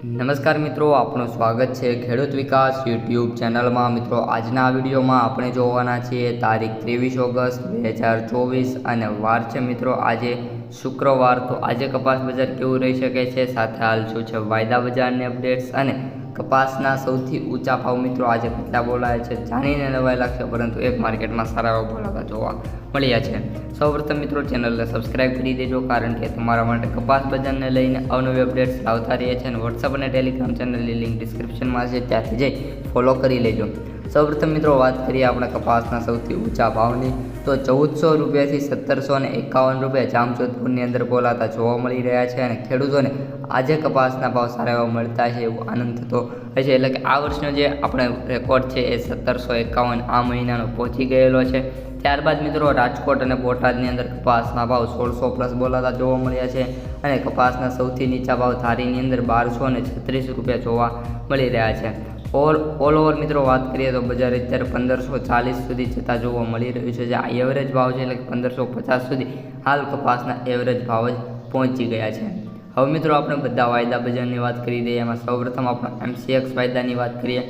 નમસ્કાર મિત્રો, આપનું સ્વાગત છે ખેડૂત વિકાસ યુટ્યુબ ચેનલમાં. મિત્રો, આજના વિડીયોમાં આપણે જોવાના છીએ તારીખ ત્રેવીસ ઓગસ્ટ બે હજાર ચોવીસ અને વાર છે મિત્રો, આજે શુક્રવાર. તો આજે કપાસ બજાર કેવું રહી શકે છે? સાથે હાલ શું છે? વાયદા બજારની અપડેટ્સ અને કપાસના સૌથી ઊંચા ભાવ મિત્રો આજે કેટલા બોલાયા છે જાણીને નવાઈ લાગશે, પરંતુ એક માર્કેટમાં સારા એવા બોલાતા જોવા મળ્યા છે. સૌપ્રથમ મિત્રો ચેનલને સબસ્ક્રાઇબ કરી દેજો, કારણ કે તમારા માટે કપાસ બજારને લઈને અવનવી અપડેટ્સ લાવતા રહીએ છીએ અને વોટ્સઅપ અને ટેલિગ્રામ ચેનલની લિંક ડિસ્ક્રિપ્શનમાં છે, ત્યાંથી જઈ ફોલો કરી લેજો. સૌપ્રથમ મિત્રો વાત કરીએ આપણે કપાસના સૌથી ઊંચા ભાવની. તો ચૌદસો રૂપિયાથી સત્તરસો અને એકાવન રૂપિયા જામજોધપુરની અંદર બોલાતા જોવા મળી રહ્યા છે અને ખેડૂતોને આજે કપાસના ભાવ સારા એવા મળતા છે એવો આનંદ થતો હોય છે. એટલે કે આ વર્ષનો જે આપણે રેકોર્ડ છે એ સત્તરસો એકાવન આ મહિનાનો પહોંચી ગયેલો છે. ત્યારબાદ મિત્રો રાજકોટ અને બોટાદની અંદર કપાસના ભાવ સોળસો પ્લસ બોલાતા જોવા મળ્યા છે અને કપાસના સૌથી નીચા ભાવ ધારીની અંદર બારસો અને છત્રીસ રૂપિયા જોવા મળી રહ્યા છે. ઓલ ઓલ ઓવર મિત્રો વાત કરીએ તો બજાર અત્યારે પંદરસો ચાલીસ સુધી જતાં જોવા મળી રહ્યું છે. જે આ એવરેજ ભાવ છે એટલે કે પંદરસો પચાસ સુધી હાલ કપાસના એવરેજ ભાવ જ પહોંચી ગયા છે. હવે મિત્રો આપણે બધા વાયદા બજારની વાત કરી દઈએ. એમાં સૌપ્રથમ આપણે એમસીએક્સ વાયદાની વાત કરીએ.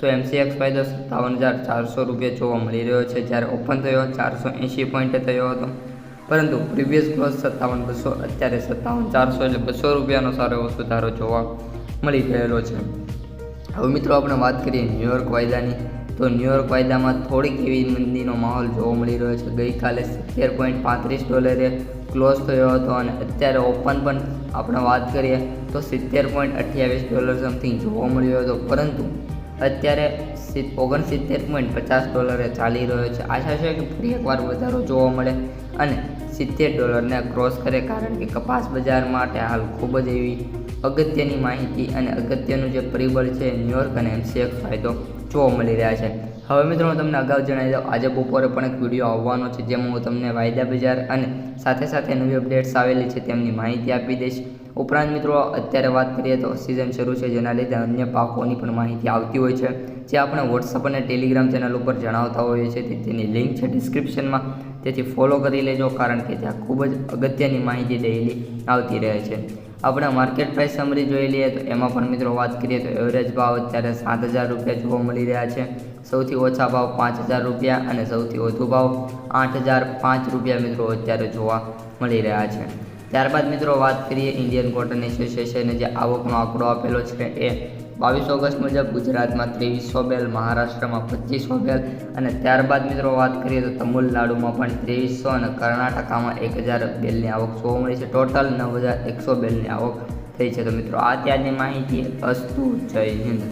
તો એમસીએક્સ વાયદો સત્તાવન હજાર ચારસો રૂપિયા જોવા મળી રહ્યો છે. જ્યારે ઓપન થયો ચારસો એંશી પોઈન્ટે થયો હતો. પરંતુ પ્રીવિયસ ક્લોઝ સત્તાવન બસો, અત્યારે સત્તાવન ચારસો એટલે બસો રૂપિયાનો સારો એવો સુધારો જોવા મળી રહેલો છે. હવે મિત્રો આપણે વાત કરીએ ન્યુયોર્ક વાયદાની. તો ન્યુયોર્ક વાયદામાં થોડીક એવી મંદીનો માહોલ જોવા મળી રહ્યો છે. ગઈકાલે સિત્તેર પોઈન્ટ પાંત્રીસ ડોલરે ક્લોઝ થયો હતો અને અત્યારે ઓપન પણ આપણે વાત કરીએ તો સિત્તેર પોઈન્ટ અઠ્યાવીસ ડોલર સમથિંગ જોવા મળ્યો હતો. પરંતુ અત્યારે ઓગણસિત્તેર પોઈન્ટ પચાસ ડોલરે ચાલી રહ્યો છે. આશા છે કે ફરી એકવાર વધારો જોવા મળે અને સિત્તેર ડોલરને ક્રોસ કરે. કારણ કે કપાસ બજાર માટે હાલ ખૂબ જ એવી અગત્યની માહિતી અને અગત્યનું જે પરિબળ છે ન્યુયોર્ક અને એમસીએક્સ ફાયદો જોવા મળી રહ્યા છે. હવે મિત્રો તમને અગાઉ જણાવી દઉં, આજે બપોરે પણ એક વીડિયો આવવાનો છે, જેમાં હું તમને વાયદા બજાર અને સાથે સાથે નવી અપડેટ્સ આવેલી છે તેમની માહિતી આપી દઈશ. ઉપરાંત મિત્રો, અત્યારે વાત કરીએ તો સિઝન શરૂ છે, જેના લીધે અન્ય પાકોની પણ માહિતી આવતી હોય છે, જે આપણે વોટ્સઅપ અને ટેલિગ્રામ ચેનલ ઉપર જણાવતા હોઈએ છીએ. તેની લિંક છે ડિસ્ક્રિપ્શનમાં તેથી ફોલો કરી લેજો, કારણ કે ત્યાં ખૂબ જ અગત્યની માહિતી ડેઇલી આવતી રહે છે. આપણે માર્કેટ પ્રાઇસ સમરી જોઈ લઈએ તો એમાં પણ મિત્રો વાત કરીએ તો એવરેજ ભાવ અત્યારે સાત હજાર રૂપિયા જોવા મળી રહ્યા છે. સૌથી ઓછા ભાવ પાંચ હજાર રૂપિયા અને સૌથી વધુ ભાવ આઠ હજાર પાંચ રૂપિયા મિત્રો અત્યારે જોવા મળી રહ્યા છે. ત્યારબાદ મિત્રો વાત કરીએ ઇન્ડિયન કોટન એસોસિએશને જે આવકનો આંકડો આપેલો છે એ બાવીસ ઓગસ્ટ મુજબ ગુજરાતમાં ત્રેવીસો બેલ મહારાષ્ટ્રમાં પચીસો બેલ અને ત્યારબાદ મિત્રો વાત કરીએ તો તમિલનાડુમાં પણ ત્રેવીસો અને કર્ણાટકામાં એક હજાર બેલની આવક જોવા મળી છે. ટોટલ નવ હજાર એકસો બેલની આવક થઈ છે. તો મિત્રો, આ ત્યારની માહિતી અસ્તુ જય હિન્દ.